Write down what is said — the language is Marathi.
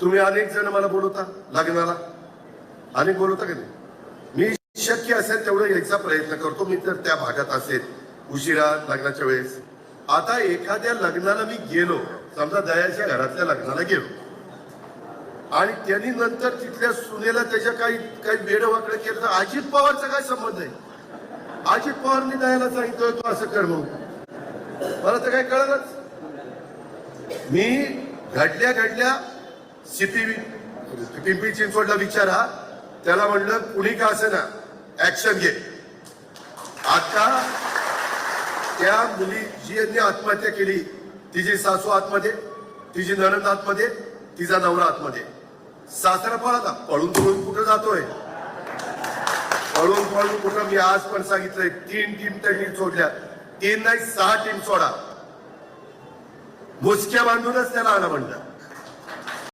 तुम्ही अनेक जण मला बोलवता लग्नाला अनेक बोलवता का नाही? मी शक्य असेल तेवढं यायचा प्रयत्न करतो. मी तर त्या भागात असेल. उशिरा लग्नाच्या वेळेस. आता एखाद्या लग्नाला मी गेलो. समजा दयाच्या घरातल्या लग्नाला गेलो. आणि त्यांनी नंतर तिथल्या सुनेला त्याच्या काही काही बेडवाकडे केलं तर अजित पवारचा काय संबंध आहे? अजित पवारने दयाला सांगितलं तो असं कर मला तर काय कळलंच. मी घडल्या घडल्या सीपी पिंपरी चिंचवडला विचारा त्याला म्हणलं कुणी का असे ना ऍक्शन घे. आता त्या मुली जी यांनी आत्महत्या केली तिची सासू आतमध्ये तिची नरंद आतमध्ये तिचा नवरा आतमध्ये. सासरा पळाला पळून पळून कुठं जातोय? पळून पळून कुठं? मी आज पण सांगितलंय तीन टीम त्यांनी सोडल्या. तीन नाही सहा टीम सोडा. मुसक्या बांधूनच त्याला आलं म्हणलं.